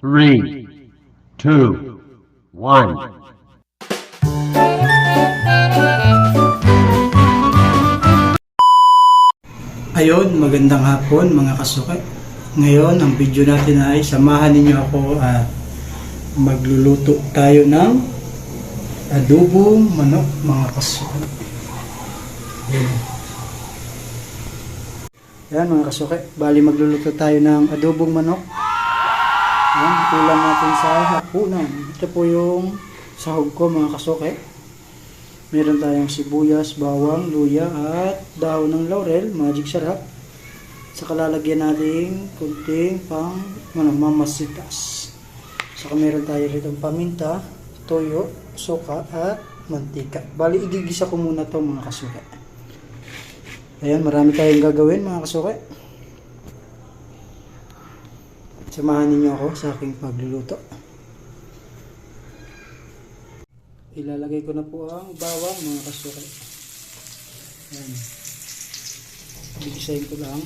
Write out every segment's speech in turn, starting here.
three, two, one. Ayun, magandang hapon mga kasuke. Ngayon, ang video natin ay samahan ninyo ako at magluluto tayo ng adobong manok mga kasuke. Ayan. Ayan mga kasuke, bali magluluto tayo ng adobong manok. Ayan, ulam natin sa hapunan. Ito po yung sahog ko mga kasuke. Meron tayong sibuyas, bawang, luya at dahon ng laurel, magic sarap. Saka lalagyan natin kunting pang ano, mamasitas. Saka meron tayo rito paminta, toyo, suka at mantika. Bali, igigisa ko muna to mga kasuke. Ayan, marami tayong gagawin mga kasuke. Samahan ninyo ako sa aking pagluluto. Ilalagay ko na po ang bawang mga kasuke. Ayan. Bigisahin ko lang.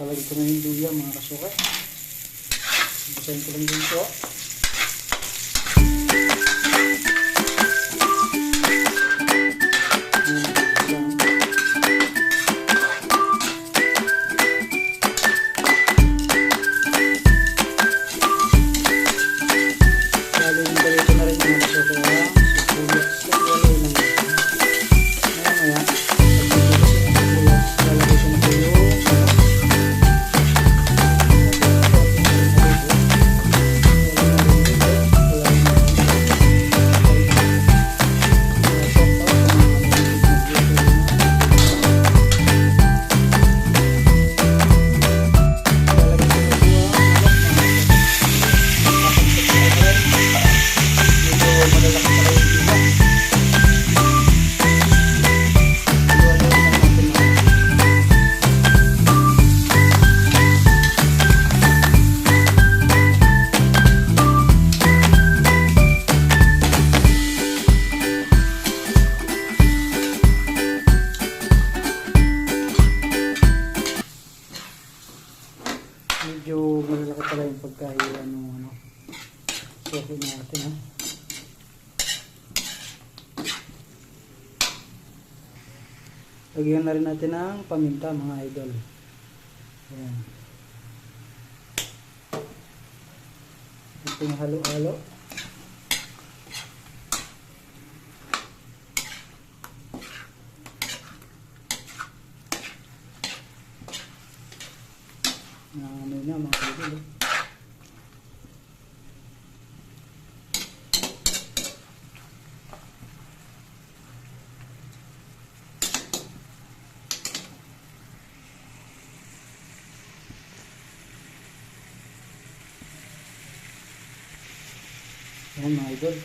Talagay ko na yung luya mga kasuke. Bigisahin ko lang din po. Medyo malalaki pala yung pagkahiwa ng ano. Soke natin ha. Lagyan na rin natin ng paminta mga idol. Ayan. Ito yung halo-halo. Na ano na mga idol. eh. Ayan mga idol.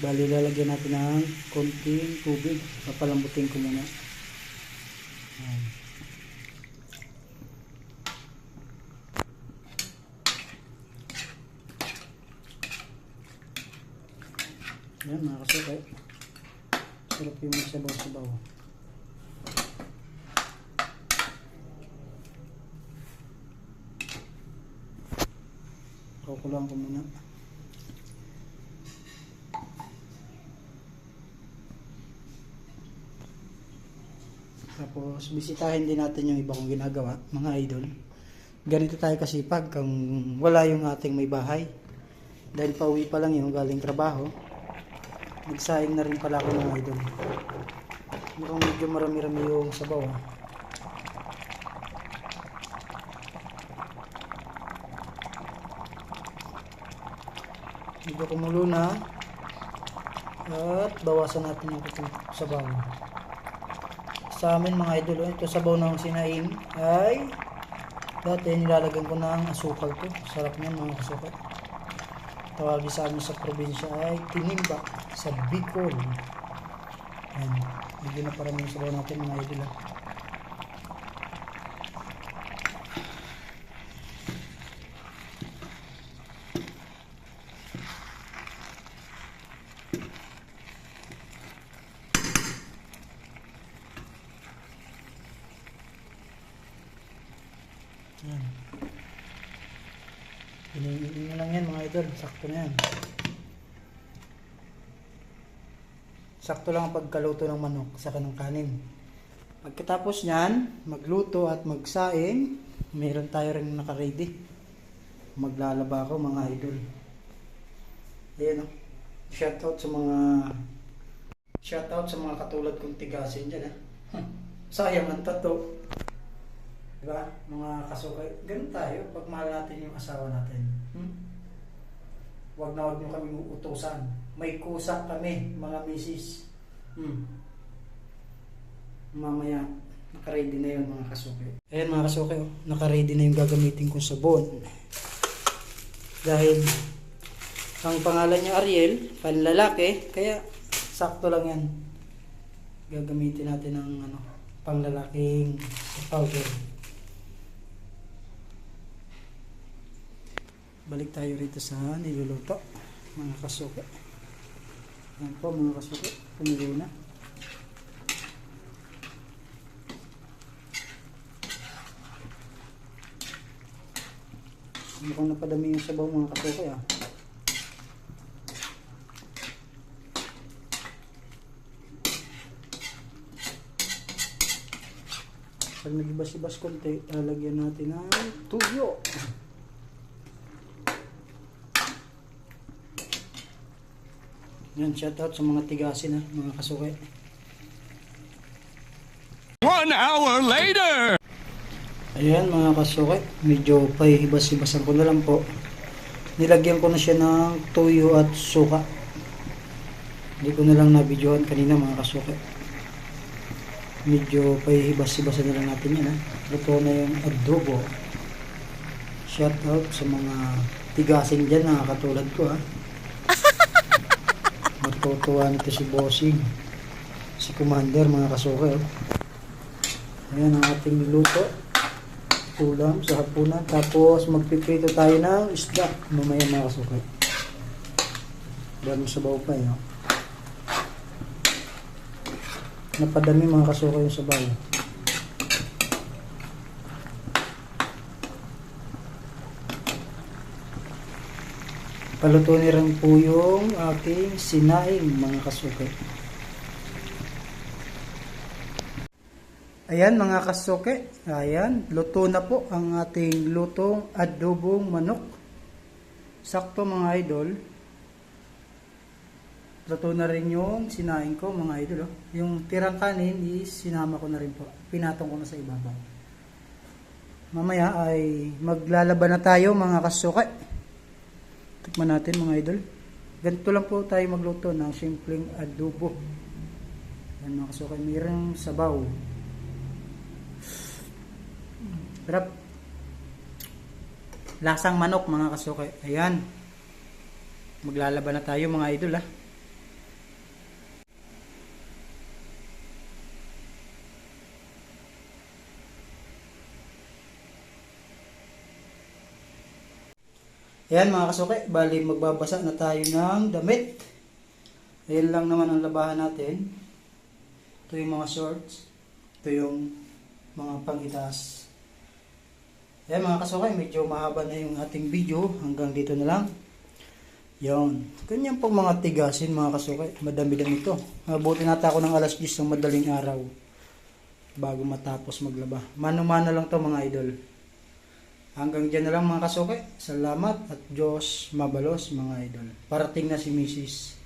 Bali lalagyan natin ng konting tubig. Papalambutin ko muna. Ayan. Ayan mga kasukay. Sarap yung sabaw-sabaw. Kukulang ko muna. Tapos, bisitahin din natin yung iba kong ginagawa, mga idol. Ganito tayo kasi pag kung wala yung ating may bahay. Dahil pauwi pa lang yung galing trabaho. Nagsaing na rin pala ako mga idol. Mukhang medyo marami-rami yung sabaw. ah. Medyo kumulo na. At bawasan natin yung sabaw sa amin mga idol, oh, ito sabaw ng sinain ay dati nilalagyan ko ng asukal to. Sarap niyan mga kasukal. Tawagin sa amin sa probinsya ay tinimba sa Bicol. Ayan. Medyo na parang yung sabaw natin mga idol. ah. idol. Sakto na yan. Sakto lang ang pagkaluto ng manok sa kanong kanin. Pagkatapos niyan, magluto at magsaing, meron tayo rin naka-ready. Maglalaba ako mga idol. Ayan o. Shoutout sa mga Shoutout sa mga katulad kong tigasin dyan ha. Sayang ang tato. Diba? Mga kasukay. Ganun tayo pag mahal natin yung asawa natin. Hmm? Huwag na huwag nyo kami utusan. May kusa kami, mga misis. Hmm. Mamaya, nakaready na yun mga kasukay. Ayan mga kasukay, oh. nakaready na yung gagamitin kong sabon. Dahil ang pangalan niya Ariel, panlalaki, kaya sakto lang yan. Gagamitin natin ng ano, panglalaking powder. Balik tayo rito sa niluluto, mga kasuke. Yan po mga kasuke, pumili na. Mukhang napadami yung sabaw mga kasuke ah. Pag nagibas-ibas konti, lalagyan natin ng tuyo. Yan, shoutout sa mga tigasin ha, mga kasukay. One hour later! Ayan mga kasukay, medyo pahihibas-hibasan ko na lang po. Nilagyan ko na siya ng tuyo at suka. Hindi ko na lang nabidyohan kanina mga kasukay. Medyo pahihibas-hibasan na lang natin yan ha. Luto na yung adobo. Shoutout sa mga tigasin dyan na katulad ko ha. Matutuwa nito si Bossing. Si Commander mga kasukay. Oh. Ayan ang ating luto. Ulam sa hapunan. Tapos magpiprito tayo ng isda. Mamaya mga kasukay. Dami sabaw pa yun. Oh. Napadami mga kasukay yung sabaw. Paluto ni rin po yung aking sinaing mga kasukay. Ayan mga kasuke, ayan, luto na po ang ating lutong adobong manok. Sakto mga idol. Luto na rin yung sinaing ko mga idol. Oh. Yung tirang kanin is sinama ko na rin po. Pinatong ko na sa ibabaw. Mamaya ay maglalaban na tayo mga kasuke. Tikman natin mga idol. Ganito lang po tayo magluto ng simpleng adobo. Yan mga kasuke, mayroong sabaw. Sarap. Lasang manok mga kasukay. Ayan. Maglalaban na tayo mga idol ah. Ayan mga kasukay. Bali magbabasa na tayo ng damit. Ayan lang naman ang labahan natin. Ito yung mga shorts. Ito yung mga pangitaas. Ayan mga kasukay, medyo mahaba na yung ating video. Hanggang dito na lang. Yon. Ganyan pong mga tigasin mga kasukay. Madami-dami ito. Mabuti nata ako ng alas 10 ng madaling araw. Bago matapos maglaba. Mano-mano lang to mga idol. Hanggang dyan na lang mga kasukay. Salamat at Diyos mabalos mga idol. Parating na si Mrs.